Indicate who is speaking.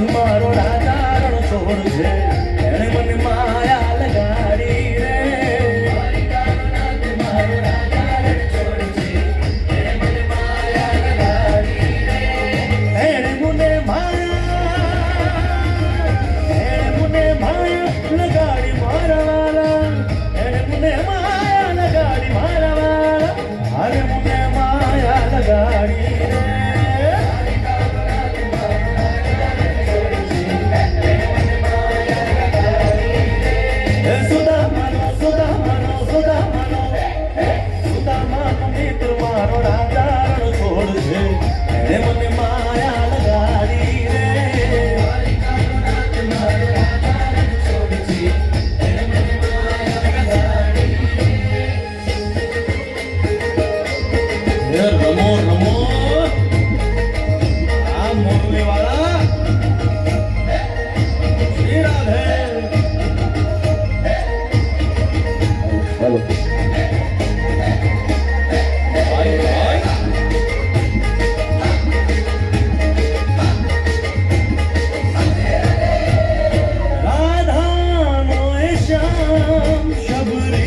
Speaker 1: મારો રાજા છોડ છે. એણે મને માયા લગાડી રે. એણે મને માયા એણે મને માયા લગાડી મારા. એણે મને માયા લગાડી મારા. અરે મને માયા લગાડી sabor